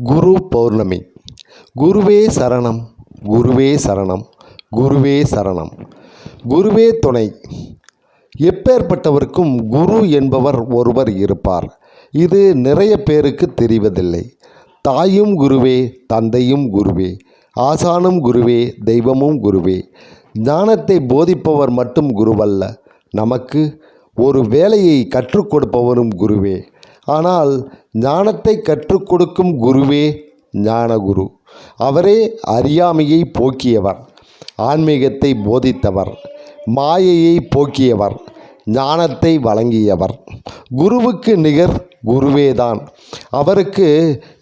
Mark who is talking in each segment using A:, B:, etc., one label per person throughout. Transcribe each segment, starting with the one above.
A: குரு பௌர்ணமி. குருவே சரணம் குருவே சரணம் குருவே சரணம். குருவே துணை. எப்பேற்பட்டவருக்கும் குரு என்பவர் ஒருவர் இருப்பார். இது நிறைய பேருக்கு தெரிவதில்லை. தாயும் குருவே தந்தையும் குருவே ஆசானும் குருவே தெய்வமும் குருவே. ஞானத்தை போதிப்பவர் மட்டும் குருவல்ல. நமக்கு ஒரு வேலையை கற்றுக் கொடுப்பவரும் குருவே. ஆனால் ஞானத்தை கற்றுக் கொடுக்கும் குருவே ஞானகுரு. அவரே அறியாமையை போக்கியவர் ஆன்மீகத்தை போதித்தவர் மாயையை போக்கியவர் ஞானத்தை வழங்கியவர். குருவுக்கு நிகர் குருவேதான். அவருக்கு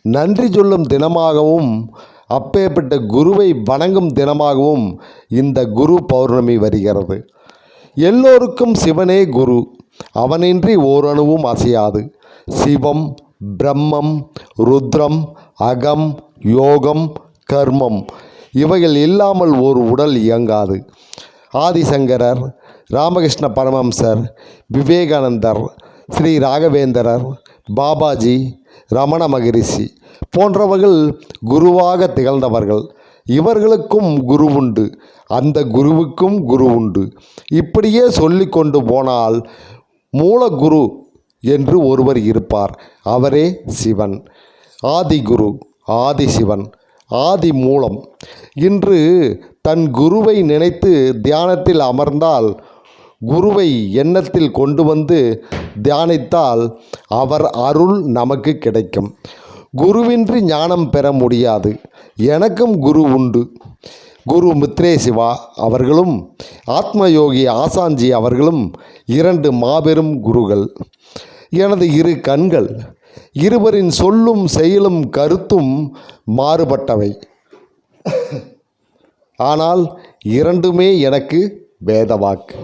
A: நன்றி சொல்லும் தினமாகவும் அப்பேற்பட்ட குருவை வணங்கும் தினமாகவும் இந்த குரு பௌர்ணமி வருகிறது. எல்லோருக்கும் சிவனே குரு. அவனின்றி ஓரணுவும் அசையாது. சிவம் பிரம்மம் ருத்ரம் அகம் யோகம் கர்மம் இவைகள் இல்லாமல் ஒரு உடல் இயங்காது. ஆதிசங்கரர் ராமகிருஷ்ண பரமம்சர் விவேகானந்தர் ஸ்ரீ ராகவேந்தரர் பாபாஜி ரமண மகரிஷி போன்றவர்கள் குருவாக திகழ்ந்தவர்கள். இவர்களுக்கும் குரு உண்டு. அந்த குருவுக்கும் குரு உண்டு. இப்படியே சொல்லி கொண்டு போனால் மூலகுரு என்று ஒருவர் இருப்பார். அவரே சிவன். ஆதிகுரு ஆதிசிவன் ஆதி மூலம் இன்று தன் குருவை நினைத்து தியானத்தில் அமர்ந்தால் குருவை எண்ணத்தில் கொண்டு வந்து தியானித்தால் அவர் அருள் நமக்கு கிடைக்கும். குருவின்றி ஞானம் பெற முடியாது. எனக்கும் குரு உண்டு. குரு மித்ரே சிவா அவர்களும் ஆத்மயோகி ஆசாஞ்சி அவர்களும் இரண்டு மாபெரும் குருகள். எனது இரு கண்கள் இருவரின் சொல்லும் செயலும் கருத்தும் மாறுபட்டவை. ஆனால் இரண்டுமே எனக்கு வேதவாக்கு.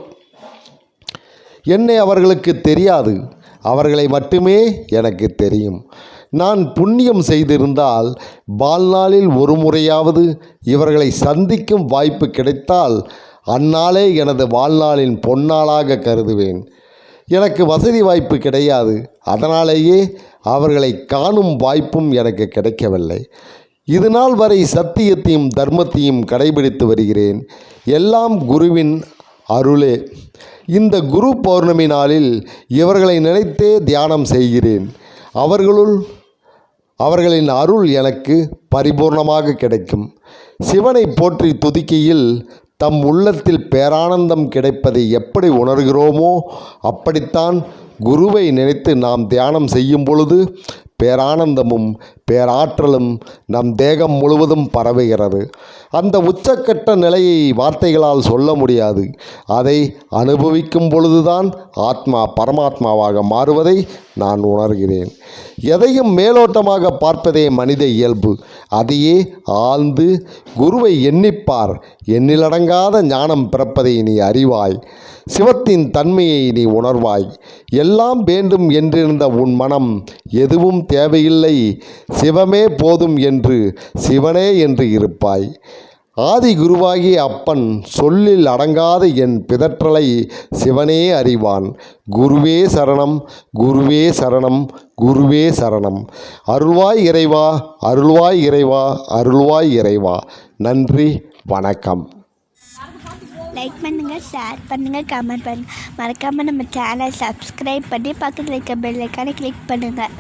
A: என்னை அவர்களுக்கு தெரியாது அவர்களை மட்டுமே எனக்கு தெரியும். நான் புண்ணியம் செய்திருந்தால் வாழ்நாளில் ஒரு முறையாவது இவர்களை சந்திக்கும் வாய்ப்பு கிடைத்தால் அந்நாளே எனது வாழ்நாளின் பொன்னாளாக கருதுவேன். எனக்கு வசதி வாய்ப்பு கிடையாது. அதனாலேயே அவர்களை காணும் வாய்ப்பும் எனக்கு கிடைக்கவில்லை. இது நாள் வரை சத்தியத்தையும் தர்மத்தையும் கடைபிடித்து வருகிறேன். எல்லாம் குருவின் அருளே. இந்த குரு பௌர்ணமி நாளில் இவர்களை நினைத்தே தியானம் செய்கிறேன். அவர்களுள் அவர்களின் அருள் எனக்கு பரிபூர்ணமாக கிடைக்கும். சிவனை போற்றி துதிக்கையில் தம் உள்ளத்தில் பேரானந்தம் கிடைப்பதை எப்படி உணர்கிறோமோ அப்படித்தான் குருவை நினைத்து நாம் தியானம் செய்யும் பொழுது பேரானந்தமும் பேராற்றலும் நம் தேகம் முழுவதும் பரவுகிறது. அந்த உச்சக்கட்ட நிலையை வார்த்தைகளால் சொல்ல முடியாது. அதை அனுபவிக்கும் பொழுதுதான் ஆத்மா பரமாத்மாவாக மாறுவதை நான் உணர்கிறேன். எதையும் மேலோட்டமாக பார்ப்பதே மனித இயல்பு. அதையே ஆழ்ந்து குருவை எண்ணிப்பார். எண்ணிலடங்காத ஞானம் பிறப்பதை நீ அறிவாய். சிவத்தின் தன்மையை நீ உணர்வாய். எல்லாம் வேண்டும் என்றிருந்த உன் மனம் எதுவும் தேவையில்லை. சிவமே போதும் என்று சிவனே என்று இருப்பாய். ஆதி குருவாகிய அப்பன் சொல்லில் அடங்காத என் பிதற்றலை சிவனே அறிவான். குருவே சரணம் குருவே சரணம் குருவே சரணம். அருள்வாய் இறைவா அருள்வாய் இறைவா அருள்வாய் இறைவா. நன்றி வணக்கம்.
B: லைக் பண்ணுங்கள் ஷேர் பண்ணுங்கள் கமெண்ட் பண்ணுங்கள் மறக்காமல் நம்ம சேனலை சப்ஸ்கிரைப் பண்ணி பக்கத்தில் இருக்க பெல் ஐக்கானை கிளிக் பண்ணுங்கள்